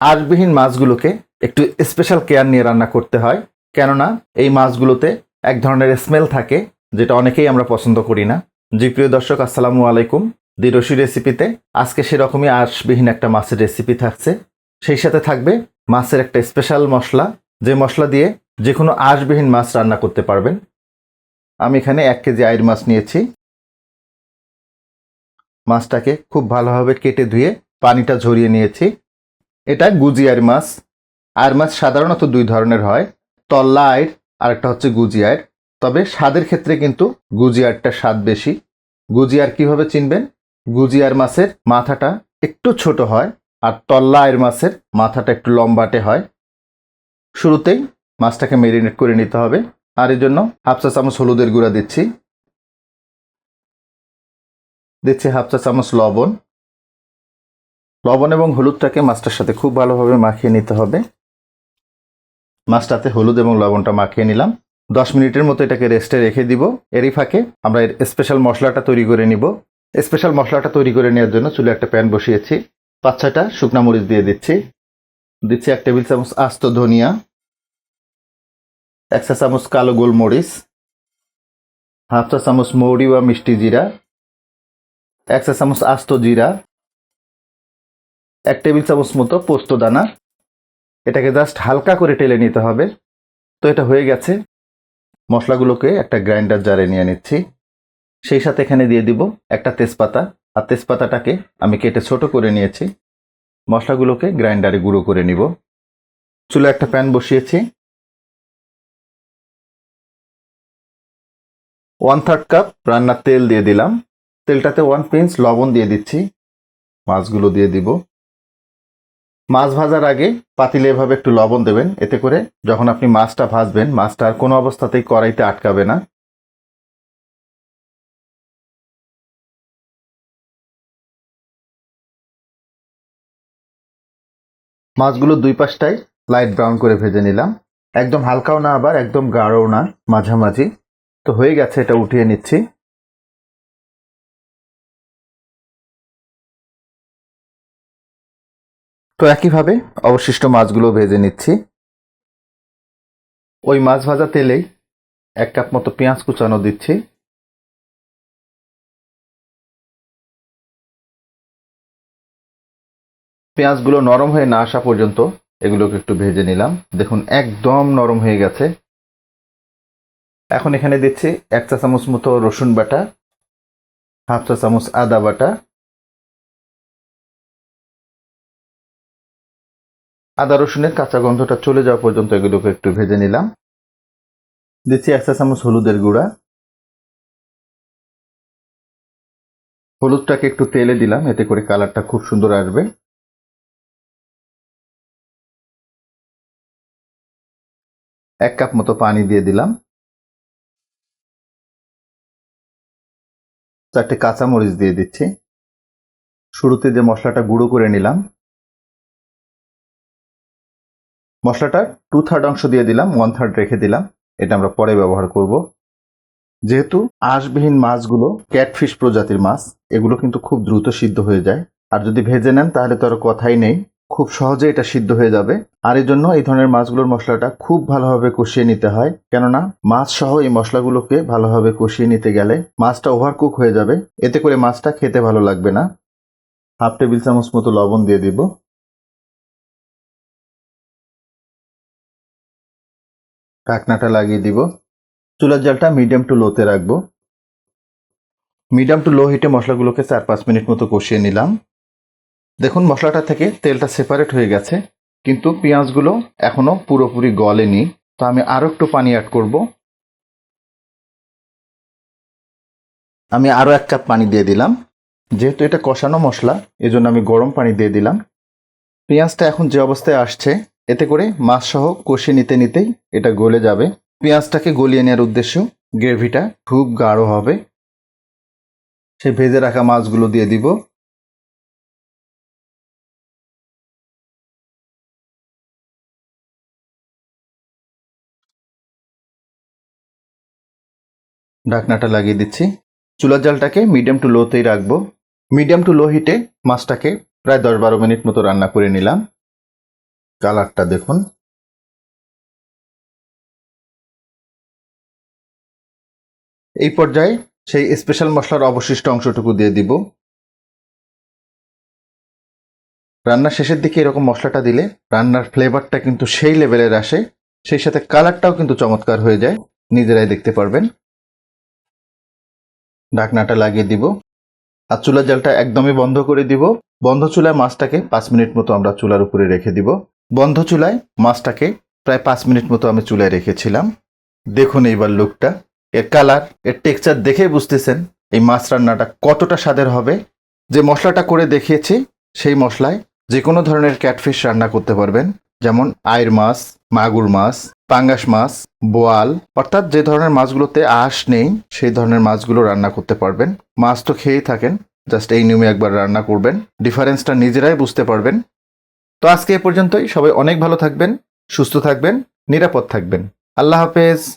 আঁশবিহীন মাছগুলোকে একটু special care নিয়ে রান্না করতে হয়। কেননা এই মাছগুলোতে এক ধরনের স্মেল থাকে, যেটা অনেকেই আমরা পছন্দ করি না। জি, প্রিয় দর্শক, আসসালামু আলাইকুম। দি রশি রেসিপিতে আজকে সেরকমই আঁশবিহীন একটা মাছের রেসিপি থাকছে। সেই সাথে থাকবে মাছের একটা স্পেশাল মশলা, যে মশলা দিয়ে যে কোনো আঁশবিহীন মাছ রান্না করতে পারবেন। আমি এখানে এক কেজি আইর মাছ নিয়েছি। মাছটাকে খুব ভালোভাবে কেটে ধুয়ে পানিটা ঝরিয়ে নিয়েছি। এটা গুজিয়ার মাছ। আর মাছ সাধারণত দুই ধরনের হয়, তল্লা আয়ের আর একটা হচ্ছে গুজি আয়ের তবে স্বাদের ক্ষেত্রে কিন্তু গুজিয়ারটা স্বাদ বেশি। গুজিয়ার কীভাবে চিনবেন? গুজিয়ার মাছের মাথাটা একটু ছোট হয় আর তল্লা আয়ের মাছের মাথাটা একটু লম্বাটে হয়। শুরুতেই মাছটাকে মেরিনেট করে নিতে হবে। আর এর জন্য হাফ চা চামচ হলুদের গুঁড়া দিচ্ছি। দিচ্ছি হাফ চা চামচ লবণ। লবণ এবং হলুদটাকে মাছটার সাথে খুব ভালোভাবে মাখিয়ে নিতে হবে। মাছটাতে হলুদ এবং লবণটা মাখিয়ে নিলাম। দশ মিনিটের মতো এটাকে রেস্টে রেখে দিব। এরই ফাঁকে আমরা এর স্পেশাল মশলাটা তৈরি করে নিব। স্পেশাল মশলাটা তৈরি করে নেওয়ার জন্য চুলে একটা প্যান বসিয়েছি। পাঁচ ছয়টা শুকনা মরিচ দিয়ে দিচ্ছি। দিচ্ছি এক টেবিল চামচ আস্ত ধনিয়া, এক চা চামচ কালো গোলমরিচ, হাফ চা চামচ মৌরি বা মিষ্টি জিরা, এক চা চামচ আস্ত জিরা এক টেবিল চামচ মতো পোস্ত দানা। এটাকে জাস্ট হালকা করে টেলে নিতে হবে। তো এটা হয়ে গেছে। মশলাগুলোকে একটা গ্রাইন্ডার জারে নিয়ে নিচ্ছি। সেই সাথে এখানে দিয়ে দিব একটা তেজপাতা। আর তেজপাতাটাকে আমি কেটে ছোট করে নিয়েছি। মশলাগুলোকে গ্রাইন্ডারে গুঁড়ো করে নিব। চুলে একটা প্যান বসিয়েছি। ওয়ান থার্ড কাপ রান্নার তেল দিয়ে দিলাম। তেলটাতে ওয়ান পিঞ্চ লবণ দিয়ে দিচ্ছি। মাছগুলো দিয়ে দিব। মাছ ভাজার আগে পাতিলে এভাবে একটু লবণ দেবেন। এতে করে যখন আপনি মাছটা ভাজবেন, মাছটা আর কোনো অবস্থাতেই কড়াইতে আটকাবে না। মাছগুলো দুই পাশটাই লাইট ব্রাউন করে ভেজে নিলাম। একদম হালকাও না আবার, একদম গাঢ়ও না, মাঝামাঝি। তো হয়ে গেছে, এটা উঠিয়ে নিচ্ছি। তো একইভাবে অবশিষ্ট মাছগুলো ভেজে নিচ্ছি। ওই মাছ ভাজা তেলেই এক কাপ মতো পেঁয়াজ কুচানো দিচ্ছি। পেঁয়াজগুলো নরম হয়ে না আসা পর্যন্ত এগুলোকে একটু ভেজে নিলাম। দেখুন, একদম নরম হয়ে গেছে। এখন এখানে দিচ্ছি এক চা চামচ মতো রসুন বাটা, হাফ চা চামচ আদা বাটা আদা রসুনের কাঁচা গন্ধটা চলে যাওয়া পর্যন্ত এগুলোকে একটু ভেজে নিলাম। দিচ্ছি এক চা চামচ হলুদের গুঁড়া। হলুদটাকে একটু তেলে দিলাম, এতে করে কালারটা খুব সুন্দর আসবে। এক কাপ মতো পানি দিয়ে দিলাম। চারটে কাঁচামরিচ দিয়ে দিচ্ছি। শুরুতে যে মশলাটা গুঁড়ো করে নিলাম মশলাটা টু থার্ড অংশ দিয়ে দিলাম ওয়ান থার্ড রেখে দিলাম। এটা আমরা পরে ব্যবহার করব। যেহেতু আঁশবিহীন মাছগুলো ক্যাটফিশ প্রজাতির মাছ, এগুলো কিন্তু খুব দ্রুত সিদ্ধ হয়ে যায়। আর যদি ভেজে নেন তাহলে তো আর কথাই নেই। খুব সহজে এটা সিদ্ধ হয়ে যাবে। আর এই জন্য এই ধরনের মাছগুলোর মশলাটা খুব ভালোভাবে কষিয়ে নিতে হয়। কেননা মাছ সহ এই মশলাগুলোকে ভালোভাবে কষিয়ে নিতে গেলে মাছটা ওভারকুক হয়ে যাবে। এতে করে মাছটা খেতে ভালো লাগবে না। হাফ টেবিল চামচ মতো লবণ দিয়ে দিব। ঢাকনাটা লাগিয়ে দিব। চুলার জালটা মিডিয়াম টু লোতে রাখব। মিডিয়াম টু লো হিটে মশলাগুলোকে চার পাঁচ মিনিট মতো কষিয়ে নিলাম। দেখুন, মশলাটা থেকে তেলটা সেপারেট হয়ে গেছে, কিন্তু পেঁয়াজগুলো এখনও পুরোপুরি গলেনি। তো আমি আরও একটু পানি অ্যাড করব। আমি আরও এক কাপ পানি দিয়ে দিলাম। যেহেতু এটা কষানো মশলা, এজন্য আমি গরম পানি দিয়ে দিলাম। পেঁয়াজটা এখন যে অবস্থায় আসছে এতে করে মাছ সহ কষিয়ে নিতে নিতেই এটা গলে যাবে। পেঁয়াজটাকে গলিয়ে নেওয়ার উদ্দেশ্য, গ্রেভিটা খুব গাঢ় হবে। সে ভেজে রাখা মাছগুলো দিয়ে দিব। ঢাকনাটা লাগিয়ে দিচ্ছি। চুলার জালটাকে মিডিয়াম টু লোতেই রাখব। মিডিয়াম টু লো হিটে মাছটাকে প্রায় দশ বারো মিনিট মতো রান্না করে নিলাম। কালারটা দেখুন। এই পর্যায়ে সেই স্পেশাল মশলার অবশিষ্ট অংশটুকু দিয়ে দিব। রান্নার শেষের দিকে এরকম মশলাটা দিলে রান্নার ফ্লেভারটা কিন্তু সেই লেভেলের আসে, সেই সাথে কালারটাও কিন্তু চমৎকার হয়ে যায়, নিজেরাই দেখতে পারবেন। ঢাকনাটা লাগিয়ে দিব। আর চুলার জালটা একদমই বন্ধ করে দিব। বন্ধ চুলায় মাছটাকে পাঁচ মিনিট মতো আমরা চুলার উপরে রেখে দিব। বন্ধ চুলায় মাছটাকে প্রায় পাঁচ মিনিট মতো আমি চুলায় রেখেছিলাম। দেখুন এইবার লুকটা এর কালারের টেক্সচার দেখে বুঝতেছেন এই মাছ রান্নাটা কতটা স্বাদের হবে। যে মশলাটা করে দেখিয়েছি, সেই মশলায় যে কোনো ধরনের ক্যাটফিশ রান্না করতে পারবেন। যেমন আয়ের মাছ, মাগুর মাছ, পাঙ্গাস মাছ, বোয়াল, অর্থাৎ যে ধরনের মাছগুলোতে আঁশ নেই, সেই ধরনের মাছগুলো রান্না করতে পারবেন। মাছ তো খেয়েই থাকেন, জাস্ট এই নিয়মে একবার রান্না করবেন। ডিফারেন্সটা নিজেরাই বুঝতে পারবেন। তো আজকে এ পর্যন্তই। সবাই অনেক ভালো থাকবেন সুস্থ থাকবেন নিরাপদ থাকবেন। আল্লাহ হাফেজ।